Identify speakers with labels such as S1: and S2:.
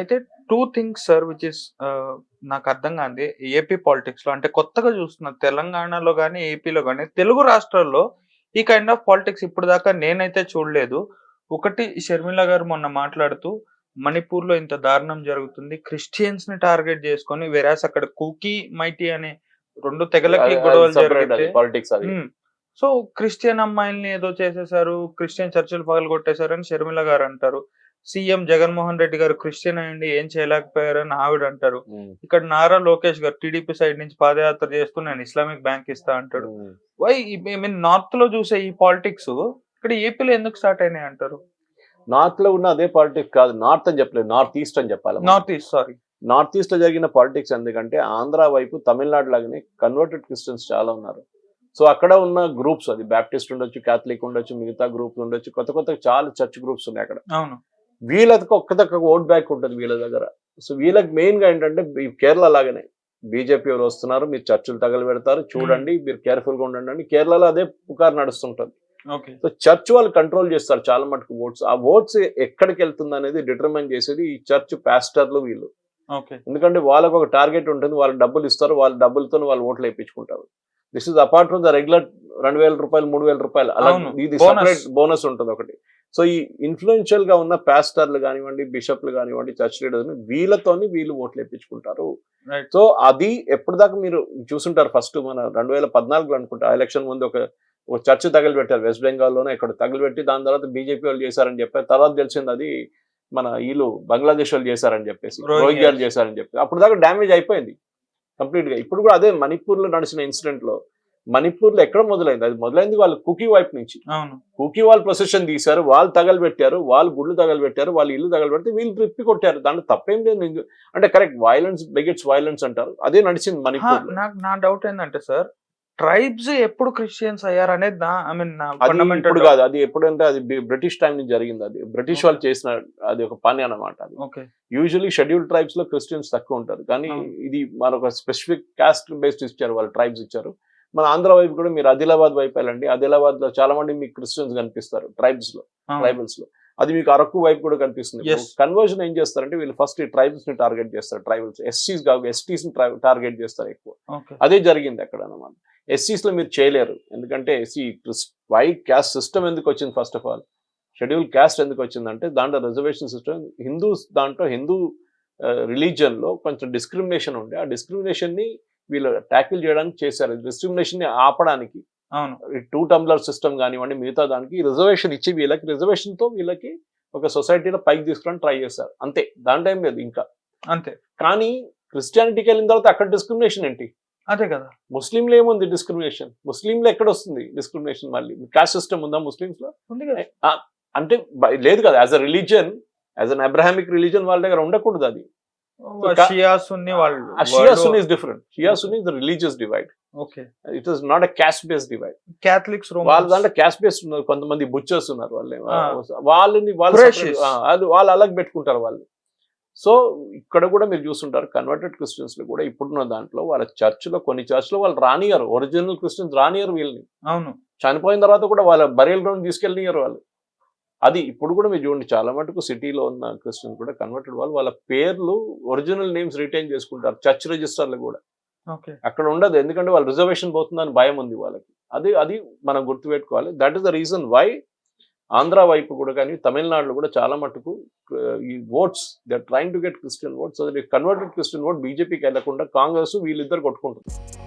S1: అయితే two things sir which is నాకు అర్థం కాంది. ఏపీ పాలిటిక్స్లో అంటే కొత్తగా చూస్తున్నా తెలంగాణలో కానీ ఏపీలో కానీ తెలుగు రాష్ట్రాల్లో ఈ కైండ్ ఆఫ్ పాలిటిక్స్ ఇప్పుడు దాకా నేనైతే చూడలేదు. ఒకటి షర్మిల గారు మొన్న మాట్లాడుతూ మణిపూర్లో ఇంత దారుణం జరుగుతుంది క్రిస్టియన్స్ని టార్గెట్ చేసుకొని వెరాస్ అక్కడ కుకీ మైటీ అనే రెండు తెగలకి గొడవలు జరిగితే. సో క్రిస్టియన్ అమ్మాయిల్ని ఏదో చేసేసారు క్రిస్టియన్ చర్చిలు పగలు కొట్టేశారని షర్మిల గారు అంటారు. సీఎం జగన్మోహన్ రెడ్డి గారు క్రిస్టియన్ అయ్యండి ఏం చేయలేకపోయారని ఆవిడ అంటారు ఇక్కడ నారా లోకేష్ గారు టీడీపీ సైడ్ నుంచి పాదయాత్ర చేస్తూ నేను ఇస్లామిక్ బ్యాంక్ ఇస్తా అంటాడు. వై మీన్ నార్త్లో చూసే ఈ పాలిటిక్స్ ఇక్కడ ఏపీలో ఎందుకు స్టార్ట్ అయినాయి అంటారు?
S2: నార్త్లో ఉన్న అదే పాలిటిక్స్ కాదు నార్త్ అని చెప్పలేదు నార్త్ ఈస్ట్ అని చెప్పాలి.
S1: నార్త్ ఈస్ట్ సారీ
S2: నార్త్ ఈస్ట్లో జరిగిన పాలిటిక్స్ ఎందుకంటే ఆంధ్ర వైపు తమిళనాడు లాగానే కన్వర్టెడ్ క్రిస్టియన్స్ చాలా ఉన్నారు. సో అక్కడ ఉన్న గ్రూప్స్ అది బ్యాప్టిస్ట్ ఉండొచ్చు క్యాథలిక్ ఉండొచ్చు మిగతా గ్రూప్స్ ఉండొచ్చు కొత్త కొత్త చాలా చర్చ్ గ్రూప్స్ ఉన్నాయి అక్కడ.
S1: అవును.
S2: వీళ్ళకి ఒక్కదక్క ఓట్ బ్యాక్ ఉంటుంది వీళ్ళ దగ్గర. సో వీళ్ళకి మెయిన్గా ఏంటంటే కేరళ లాగానే. బీజేపీ వాళ్ళు వస్తున్నారు మీరు చర్చిలు తగలు పెడతారు చూడండి మీరు కేర్ఫుల్గా ఉండండి. అని కేరళలో అదే పుకారు నడుస్తుంటుంది. సో చర్చ్ వాళ్ళు కంట్రోల్ చేస్తారు చాలా మటుకు ఓట్స్ ఆ ఓట్స్ ఎక్కడికి వెళ్తుంది అనేది డిటర్మైన్ చేసేది ఈ చర్చ్ పాస్టర్లు వీళ్ళు. ఎందుకంటే వాళ్ళకు ఒక టార్గెట్ ఉంటుంది వాళ్ళు డబ్బులు ఇస్తారు వాళ్ళ డబ్బులతో వాళ్ళు ఓట్లు వేయించుకుంటారు. This is apart from the regular రెండు వేల రూపాయలు మూడు వేల రూపాయలు. అలా. ఇది. సపరేట్ బోనస్ ఉంటుంది ఒకటి. సో ఈ ఇన్ఫ్లుయెన్షియల్గా ఉన్న పాస్టర్లు కానివ్వండి బిషప్లు కానివ్వండి చర్చ్ లీడర్స్ వీళ్ళతోని వీళ్ళు ఓట్లు వేయించుకుంటారు సో అది ఎప్పటిదాకా మీరు చూసుంటారు ఫస్ట్ మన రెండు వేల పద్నాలుగులో అనుకుంటా ఎలక్షన్ ముందు ఒక ఒక చర్చ్ తగిలిపెట్టారు. వెస్ట్ బెంగాల్లోనే ఇక్కడ తగిలిపెట్టి దాని తర్వాత బీజేపీ వాళ్ళు చేశారని చెప్పారు. తర్వాత తెలిసింది అది మన వీళ్ళు బంగ్లాదేశ్ వాళ్ళు చేశారని చెప్పేసి. రోహింగ్యాలు. చేశారని చెప్పి అప్పుడు దాకా డ్యామేజ్ అయిపోయింది. కంప్లీట్గా ఇప్పుడు కూడా అదే మణిపూర్లో నడిచిన ఇన్సిడెంట్లో మణిపూర్లో ఎక్కడ మొదలైంది? అది మొదలైంది వాళ్ళు కుకీ వైపు నుంచి. కుకీ వాళ్ళు ప్రొసెషన్ తీశారు వాళ్ళు తగలబెట్టారు వాళ్ళు గుళ్ళు తగలబెట్టారు వాళ్ళు ఇల్లు తగలబెడితే వీళ్ళు ట్రిప్పి కొట్టారు. దాంట్లో తప్పేం లేదు అంటే కరెక్ట్ వైలెన్స్ బెగెట్స్ వైలెన్స్ అంటారు. అదే నడిచింది మణిపూర్.
S1: నాకు నా డౌట్ ఏంటంటే సార్ ట్రైబ్స్ ఎప్పుడు క్రిస్టియన్స్ అయ్యారు అనేది నా ఐ మీన్
S2: ఇప్పుడు కాదు అది ఎప్పుడంటే అది బ్రిటిష్ టైం నుంచి జరిగింది అది. బ్రిటిష్ వాళ్ళు చేసిన అది ఒక పని అన్నమాట అది. యూజువలీ షెడ్యూల్ ట్రైబ్స్లో క్రిస్టియన్స్ తక్కువ ఉంటారు. కానీ. ఇది మరొక స్పెసిఫిక్ కాస్ట్ బేస్డ్ ఇచ్చారు వాళ్ళు ట్రైబ్స్ ఇచ్చారు. మన ఆంధ్ర వైపు కూడా మీరు ఆదిలాబాద్ వైపు వెళ్ళండి. ఆదిలాబాద్లో చాలా మంది మీకు క్రిస్టియన్స్ కనిపిస్తారు ట్రైబ్స్లో ట్రైబల్స్లో. అది మీకు అరకు వైపు కూడా కనిపిస్తుంది. కన్వర్జన్ ఏం చేస్తారంటే వీళ్ళు ఫస్ట్ ఈ ట్రైబల్స్ని టార్గెట్ చేస్తారు ట్రైబల్స్. ఎస్సీస్ కాదు ఎస్టీస్ని టార్గెట్ చేస్తారు ఎక్కువ. అదే జరిగింది అక్కడ అనమాట ఎస్సీస్లో మీరు చేయలేరు. ఎందుకంటే ఎస్సీ వైట్ క్యాస్ట్ సిస్టమ్ ఎందుకు వచ్చింది first of all schedule caste ఎందుకు వచ్చిందంటే దాంట్లో రిజర్వేషన్ సిస్టమ్ హిందూస్ దాంట్లో హిందూ రిలీజియన్లో కొంచెం డిస్క్రిమినేషన్ ఉండే. ఆ డిస్క్రిమినేషన్ని వీళ్ళు ట్యాకిల్ చేయడానికి చేశారు. డిస్క్రిమినేషన్ని ఆపడానికి
S1: అవును.
S2: టూ టంబ్లర్ సిస్టమ్ కానివ్వండి మిగతా దానికి రిజర్వేషన్ ఇచ్చి వీళ్ళకి రిజర్వేషన్తో వీళ్ళకి ఒక సొసైటీలో పైకి తీసుకురావడానికి ట్రై చేస్తారు అంతే. దాని టైం లేదు ఇంకా.
S1: అంతే.
S2: కానీ క్రిస్టియానిటీకి వెళ్ళిన తర్వాత అక్కడ డిస్క్రిమినేషన్ ఏంటి?
S1: అదే కదా.
S2: ముస్లింలో ఏముంది డిస్క్రిమినేషన్ ముస్లింలో ఎక్కడ వస్తుంది డిస్క్రిమినేషన్ మళ్ళీ? కాస్ట్ సిస్టమ్ ఉందా ముస్లిమ్స్లో
S1: ఉంది కదా.
S2: అంటే లేదు కదా. As a religion as an Abrahamic religion వాళ్ళ దగ్గర ఉండకూడదు అది.
S1: వాళ్ళు
S2: Shia is different Shia is religious divide
S1: okay
S2: it is not a caste based divide
S1: Catholics
S2: వాళ్ళ దాంట్లో క్యాస్ట్ బేస్డ్ ఉన్నారు. కొంతమంది బుచ్చర్స్ ఉన్నారు వాళ్ళు. వాళ్ళని వాళ్ళు వాళ్ళు అలాగ పెట్టుకుంటారు వాళ్ళు. సో ఇక్కడ కూడా మీరు చూస్తుంటారు కన్వర్టెడ్ క్రిస్టియన్స్లో కూడా ఇప్పుడున్న దాంట్లో వాళ్ళ church లో కొన్ని చర్చ్లో వాళ్ళు రానియరు ఒరిజినల్ క్రిస్టియన్స్ రానియరు వీళ్ళని.
S1: అవును.
S2: చనిపోయిన తర్వాత కూడా వాళ్ళ బరియల్ గ్రౌండ్ తీసుకెళ్ళనియరు వాళ్ళు. అది ఇప్పుడు కూడా మీరు చూడండి చాలా మటుకు సిటీలో ఉన్న క్రిస్టియన్స్ కూడా కన్వర్టెడ్ వాళ్ళు వాళ్ళ పేర్లు ఒరిజినల్ నేమ్స్ రిటైన్ చేసుకుంటారు చర్చ్ రిజిస్టర్లు కూడా. అక్కడ ఉండదు. ఎందుకంటే వాళ్ళు రిజర్వేషన్ పోతుందని భయం ఉంది వాళ్ళకి. అది అది మనం గుర్తుపెట్టుకోవాలి. That is the reason why Andhra వైపు కూడా కానీ తమిళనాడులో కూడా చాలా మటుకు uh, ఈ votes they trying to get Christian votes అది కన్వర్టెడ్ క్రిస్టియన్ ఓట్ బీజేపీకి వెళ్ళకుండా కాంగ్రెస్ వీళ్ళిద్దరు కొట్టుకుంటుంది.